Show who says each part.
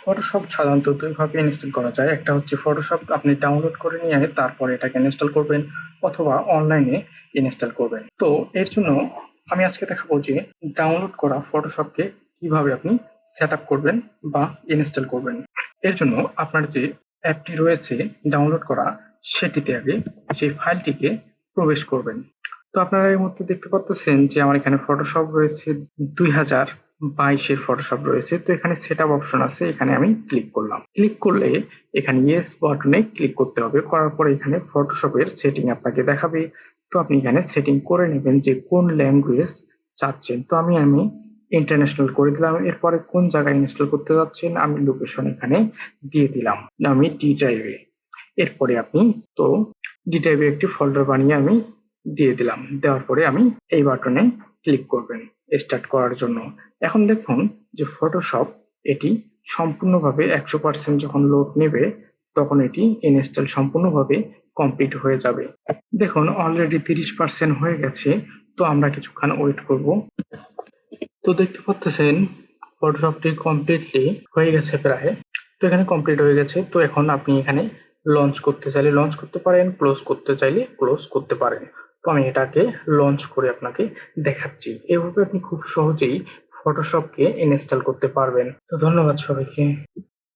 Speaker 1: Photoshop সাধারণত দুইভাবে install করা যায়। একটা হচ্ছে ফটোশপ আপনি ডাউনলোড করে নিয়ে তারপরে এটাকে ইনস্টল করবেন অথবা অনলাইনে ইনস্টল করবেন। তো এর জন্য আমি আজকে দেখাবো যে ডাউনলোড করা ফটোশপকে কীভাবে আপনি সেট করবেন বা ইনস্টল করবেন। এর জন্য আপনার যে অ্যাপটি রয়েছে ডাউনলোড করা, সেটিতে আগে সেই ফাইলটিকে প্রবেশ করবেন। তো আপনারা এর মধ্যে দেখতে পাচ্ছেন যে আমার এখানে ফটোশপ রয়েছে দুই হাজার বাইশের ফটোশপ রয়েছে। তো এখানে সেট আপ অপশন আছে, এখানে আমি ক্লিক করলাম। ক্লিক করলে এখানে ইয়েস বাটনে ক্লিক করতে হবে। করার পরে এখানে ফটোশপের সেটিং আপনাকে দেখাবে। তো আপনি এখানে সেটিং করে নেবেন যে কোন ল্যাঙ্গুয়েজ চাচ্ছেন। তো আমি আমি ইন্টারন্যাশনাল করে দিলাম। এরপরে কোন জায়গায় ইনস্টল করতে যাচ্ছেন, আমি লোকেশন এখানে দিয়ে দিলাম। আমি ডি ড্রাইভে এরপরে আপনি, তো ডি ড্রাইভে একটি ফোল্ডার বানিয়ে আমি দিয়ে দিলাম। দেওয়ার পরে আমি এই বাটনে ক্লিক করবেন। স্টার্ট করার জন্য। এখন দেখুন যে ফটোশপ এটি সম্পূর্ণভাবে একশো পার্সেন্ট যখন লোড নেবে, তখন এটি ইনস্টল সম্পূর্ণভাবে কমপ্লিট হয়ে যাবে। দেখুন অলরেডি তিরিশ পার্সেন্ট হয়ে গেছে, তো আমরা কিছুক্ষণ ওয়েট করব। তো দেখতে পাচ্ছেন ফটোশপটি কমপ্লিটলি হয়ে গেছে প্রায়। তো এখানে কমপ্লিট হয়ে গেছে। তো এখন আপনি এখানে লঞ্চ করতে চাইলে লঞ্চ করতে পারেন ক্লোজ করতে চাইলে ক্লোজ করতে পারেন। তো আমি এটাকে লঞ্চ করে আপনাকে দেখাচ্ছি। এভাবে আপনি খুব সহজেই ফটোশপকে ইনস্টল করতে পারবেন। তো ধন্যবাদ সবাইকে।